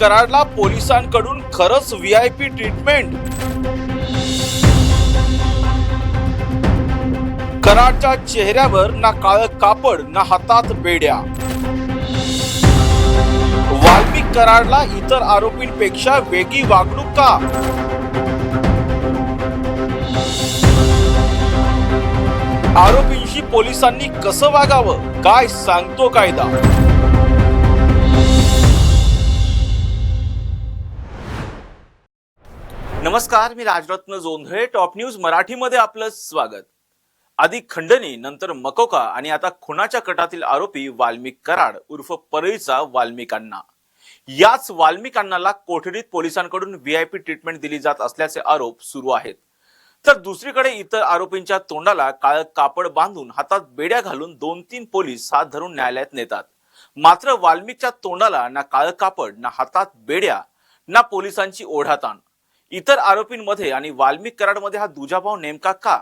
कराडला पोलिसांकडून खरंच V I P treatment कराडच्या चेहऱ्यावर ना काळ कापड ना हातात बेड्या. वाल्मिक कराडला इतर आरोपींपेक्षा वेगळी वागणूक का? आरोपींशी पोलिसांनी कसं वागावं? काय सांगतो कायदा? नमस्कार मी राजरत्न जोंधळे टॉप न्यूज मराठीमध्ये आपलं स्वागत. आधी खंडणी नंतर मकोका आणि आता खुनाच्या कटातील आरोपी वाल्मिक कराड उर्फ परळीचा वाल्मिकांना याच वाल्मिकांनाला कोठडीत पोलिसांकडून व्हीआयपी ट्रीटमेंट दिली जात असल्याचे आरोप सुरू आहेत. तर दुसरीकडे इतर आरोपींच्या तोंडाला काळ कापड बांधून हातात बेड्या घालून दोन तीन पोलीस हात धरून न्यायालयात नेतात. मात्र वाल्मिकच्या तोंडाला ना काळ कापड ना हातात बेड्या ना पोलिसांची ओढाताण. इतर आरोपींमध्ये आणि वाल्मिक कराडमध्ये हा दुजाभाव नेमका का?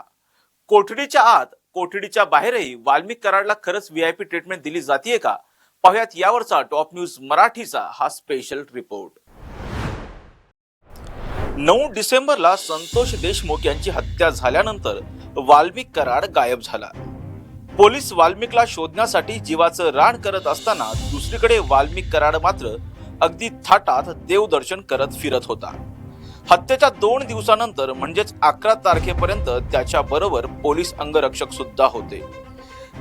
कोठडीच्या आत कोठडीच्या बाहेरही वाल्मिक कराडला खरंच व्हीआयपी ट्रीटमेंट दिली जातीये का? पाहुयात यावरचा टॉप न्यूज मराठीचा हा स्पेशल रिपोर्ट नऊ डिसेंबरला संतोष देशमुख यांची हत्या झाल्यानंतर वाल्मिक कराड गायब झाला. पोलीस वाल्मिकला शोधण्यासाठी जीवाचं रान करत असताना दुसरीकडे वाल्मिक कराड मात्र अगदी थाटात देवदर्शन करत फिरत होता. हत्येच्या दोन दिवसानंतर म्हणजेच अकरा तारखेपर्यंत त्याच्या बरोबर पोलीस अंगरक्षक सुद्धा होते.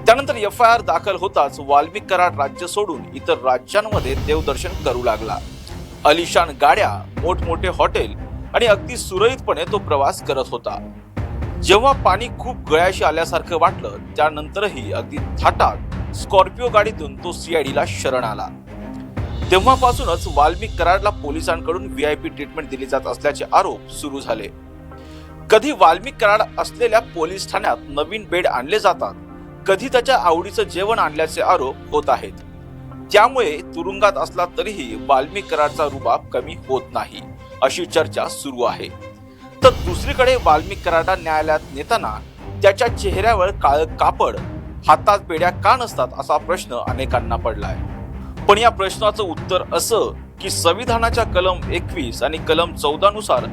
त्यानंतर एफ आय आर दाखल होताच वाल्मिक कराड राज्य सोडून इतर राज्यांमध्ये देवदर्शन करू लागला. अलिशान गाड्या मोठमोठे हॉटेल आणि अगदी सुरळीतपणे तो प्रवास करत होता. जेव्हा पाणी खूप गळ्याशी आल्यासारखं वाटलं त्यानंतरही अगदी थाटात स्कॉर्पिओ गाडीतून तो सीआयडीला शरण आला. तेव्हापासूनच वाल्मिक कराडला पोलिसांकडून व्ही आय पी ट्रीटमेंट दिली जात असल्याचे आरोप सुरू झाले. कधी वाल्मिक कराड असलेल्या पोलीस ठाण्यात नवीन बेड आणले जातात कधी त्याच्या आवडीचं जेवण आणल्याचे आरोप होत आहेत. त्यामुळे तुरुंगात असला तरीही वाल्मिक कराडचा रुबाब कमी होत नाही अशी चर्चा सुरू आहे. तर दुसरीकडे वाल्मिक कराडला न्यायालयात नेताना त्याच्या चेहऱ्यावर काळ कापड हातात बेड्या का नसतात असा प्रश्न अनेकांना पडलाय. पण या प्रश्नाचं उत्तर असं की संविधानाच्या कलम एकवीस आणि कलम चौदा नुसार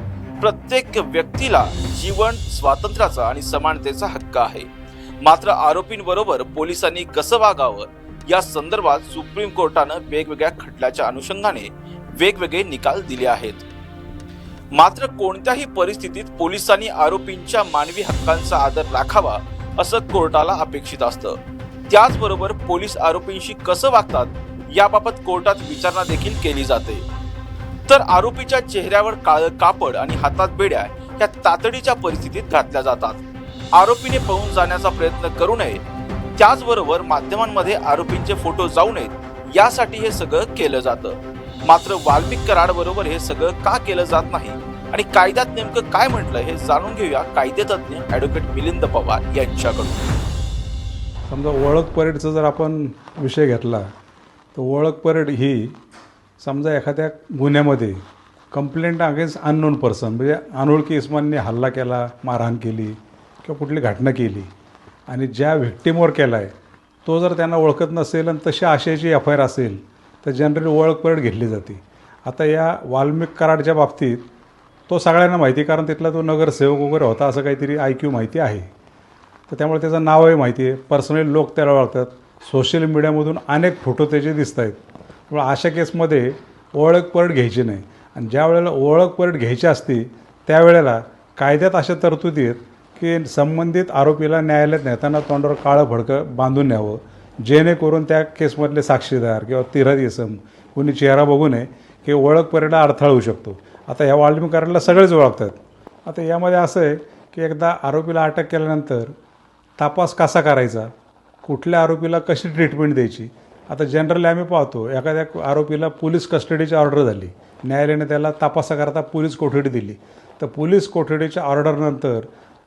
प्रत्येक व्यक्तीला जीवन स्वातंत्र्याचा आणि समानतेचा हक्क आहे. मात्र आरोपींबरोबर पोलिसांनी कसं वागावं? या संदर्भात सुप्रीम कोर्टानं वेगवेगळ्या खटल्याच्या अनुषंगाने वेगवेगळे निकाल दिले आहेत. मात्र कोणत्याही परिस्थितीत पोलिसांनी आरोपींच्या मानवी हक्कांचा आदर राखावा असं कोर्टाला अपेक्षित असतं. त्याचबरोबर पोलीस आरोपींशी कसं वागतात? याबाबत कोर्टात विचारणा देखील केली जाते. तर आरोपीच्या चेहऱ्यावर काळं कापड आणि हातात बेड्या या तातडीच्या परिस्थितीत घातल्या जातात. आरोपीने पळून जाण्याचा प्रयत्न करू नये. त्याचबरोबर माध्यमांमध्ये आरोपींचे फोटो जाऊ नयेत यासाठी हे सगळं केलं जातं. मात्र वाल्मिक कराड बरोबर हे सगळं का केलं जात नाही? आणि कायद्यात नेमकं काय म्हटलं हे जाणून घेऊया कायदेतज्ञ ऍडव्होकेट मिलिंद पवार यांच्याकडून. समजा ओळख परेडचा जर आपण विषय घेतला तर ओळख परेड ही समजा एखाद्या गुन्ह्यामध्ये कंप्लेंट अगेन्स्ट अननोन पर्सन म्हणजे अनोळखी इस्मानने हल्ला केला मारहाण केली किंवा कुठली घटना केली आणि ज्या व्हिक्टीमवर केला आहे तो जर त्यांना ओळखत नसेल आणि तशी आशयाची एफ आय आर असेल तर जनरली ओळख परेड घेतली जाते. आता या वाल्मिक कराडच्या बाबतीत तो सगळ्यांना माहिती आहे, कारण तिथला तो नगरसेवक वगैरे होता असं काहीतरी आय क्यू माहिती आहे. तर त्यामुळे त्याचं नावही माहिती आहे. पर्सनली लोक त्याला ओळखतात. सोशल मीडियामधून अनेक फोटो त्याचे दिसत आहेत त्यामुळे अशा केसमध्ये ओळख परत घ्यायची नाही. आणि ज्या वेळेला ओळख परत घ्यायची असते त्यावेळेला कायद्यात अशा तरतुदी आहेत की संबंधित आरोपीला न्यायालयात नेताना तोंडावर काळं भडकं बांधून न्यावं जेणेकरून त्या केसमधले साक्षीदार किंवा तिरत इसम कोणी चेहरा बघू नये की ओळख परेडला अडथळा होऊ शकतो. आता ह्या वाल्मिकाराला सगळेच ओळखतात. आता यामध्ये असं आहे की एकदा आरोपीला अटक केल्यानंतर तपास कसा करायचा? कुठल्या आरोपीला कशी ट्रीटमेंट द्यायची? आता जनरली आम्ही पाहतो एखाद्या आरोपीला पोलीस कस्टडीची ऑर्डर झाली. न्यायालयाने त्याला तपासाकरता पोलीस कोठडी दिली. तर पोलीस कोठडीच्या ऑर्डरनंतर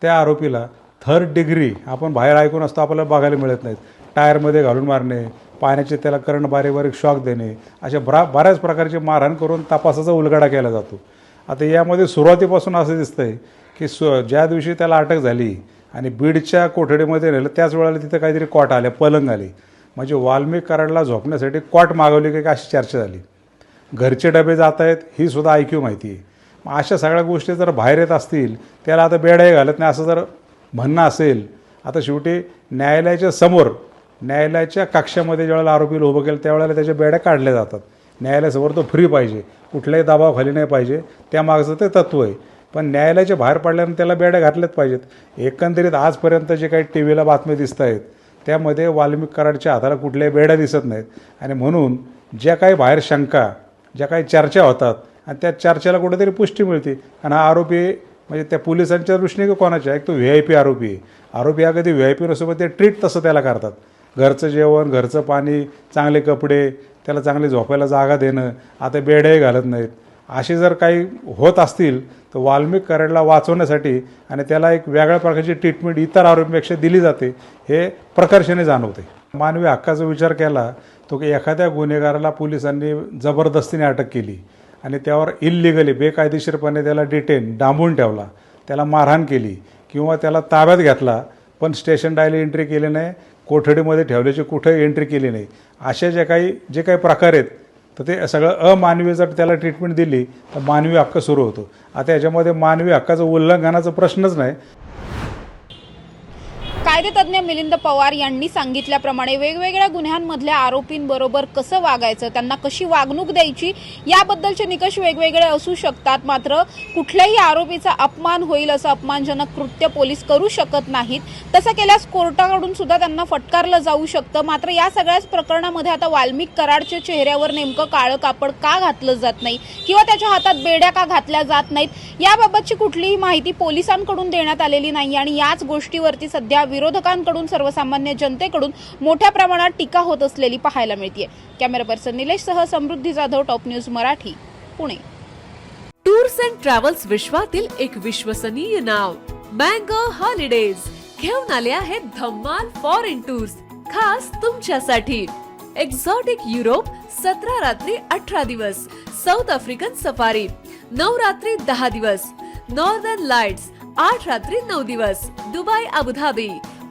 त्या आरोपीला थर्ड डिग्री आपण बाहेर ऐकून असतो आपल्याला बघायला मिळत नाहीत. टायरमध्ये घालून मारणे पाण्याचे त्याला करंट बारीक बारीक शॉक देणे अशा बरा बऱ्याच प्रकारचे मारहाण करून तपासाचा उलगडा केला जातो. आता यामध्ये सुरुवातीपासून असं दिसतंय की सु ज्या दिवशी त्याला अटक झाली आणि बीडच्या कोठडीमध्ये नेलं त्याच वेळेला तिथं काहीतरी कॉट आले पलंग आली. म्हणजे वाल्मिक कराडला झोपण्यासाठी कॉट मागवली की अशी चर्चा झाली. घरचे डबे जात आहेत ही सुद्धा ऐक्यू माहिती आहे. मग अशा सगळ्या गोष्टी जर बाहेर येत असतील त्याला आता बेडाही घालत नाही असं जर म्हणणं असेल आता शेवटी न्यायालयाच्या समोर न्यायालयाच्या कक्षामध्ये ज्यावेळेला आरोपीला उभं केलं त्यावेळेला त्याच्या बेड्या काढल्या जातात. न्यायालयासमोर तो फ्री पाहिजे. कुठल्याही दबावाखाली नाही पाहिजे. त्यामागचं ते तत्त्व आहे. पण न्यायालयाच्या बाहेर पडल्यानंतर त्याला बेड्या घातल्याच पाहिजेत. एकंदरीत आजपर्यंत जे काही टी व्हीला बातम्या दिसत आहेत त्यामध्ये वाल्मिक कराडच्या हाताला कुठल्याही बेड्या दिसत नाहीत. आणि म्हणून ज्या काही बाहेर शंका ज्या काही चर्चा होतात आणि त्या चर्चेला कुठेतरी पुष्टी मिळते. आणि हा आरोपी म्हणजे त्या पोलिसांच्या दृष्टीने की कोणाच्या? एक तो व्ही आय पी आरोपी आहे. आरोपी हा कधी व्ही आय पी नसोबत ते ट्रीट तसं त्याला करतात. घरचं जेवण घरचं पाणी चांगले कपडे त्याला चांगली झोपायला जागा देणं आता बेड्याही घालत नाहीत. असे जर काही होत असतील तर वाल्मिक कराडला वाचवण्यासाठी आणि त्याला एक वेगळ्या प्रकारची ट्रीटमेंट इतर आरोपीपेक्षा दिली जाते हे प्रकर्षाने जाणवते. मानवी हक्काचा विचार केला तो की एखाद्या गुन्हेगाराला पोलिसांनी जबरदस्तीने अटक केली आणि त्यावर इल्लिगली बेकायदेशीरपणे त्याला डिटेन डांबून ठेवला. त्याला मारहाण केली किंवा त्याला ताब्यात घेतला पण स्टेशन डायला एंट्री केली नाही कोठडीमध्ये ठेवल्याची कुठं एंट्री केली नाही. असे जे काही जे काही प्रकार आहेत तर ते सगळं अमानवी जर त्याला ट्रीटमेंट दिली तर मानवी हक्क सुरू होतो. आता याच्यामध्ये मानवी हक्काचं उल्लंघनाचा प्रश्नच नाही. कायदेतज्ञ मिलिंद पवार यांनी सांगितल्याप्रमाणे वेगवेगळ्या गुन्ह्यांमधल्या आरोपींबरोबर कसं वागायचं त्यांना कशी वागणूक द्यायची याबद्दलचे निकष वेगवेगळे असू शकतात. मात्र कुठल्याही आरोपीचा अपमान होईल असं अपमानजनक कृत्य पोलीस करू शकत नाहीत. तसं केल्यास कोर्टाकडून सुद्धा त्यांना फटकारलं जाऊ शकतं. मात्र या सगळ्याच प्रकरणामध्ये आता वाल्मिक कराडच्या चेहऱ्यावर नेमकं काळं कापड का घातलं जात नाही किंवा त्याच्या हातात बेड्या का घातल्या जात नाहीत याबाबतची कुठलीही माहिती पोलिसांकडून देण्यात आलेली नाही आणि याच गोष्टीवरती सध्या विरोध विरोधकांकडून सर्वसामान्य जनतेकडून मोठ्या प्रमाणात टीका होत असलेली पाहायला मिळते camera person निलेशसह Samruddhi Jadhav top news Marathi Pune. Tours and travels विश्वातील एक विश्वसनीय नाव मँगो हॉलिडेज. घेऊन आले आहेत धम्माल फॉरेन टूर्स खास तुमच्यासाठी. एक्झॉटिक युरोप सतरा रात्री अठरा दिवस. साऊथ आफ्रिकन सफारी नऊ रात्री दहा दिवस. नॉर्दर्न लाइट्स आठ रात्री नऊ दिवस. Dubai Abu Dhabi.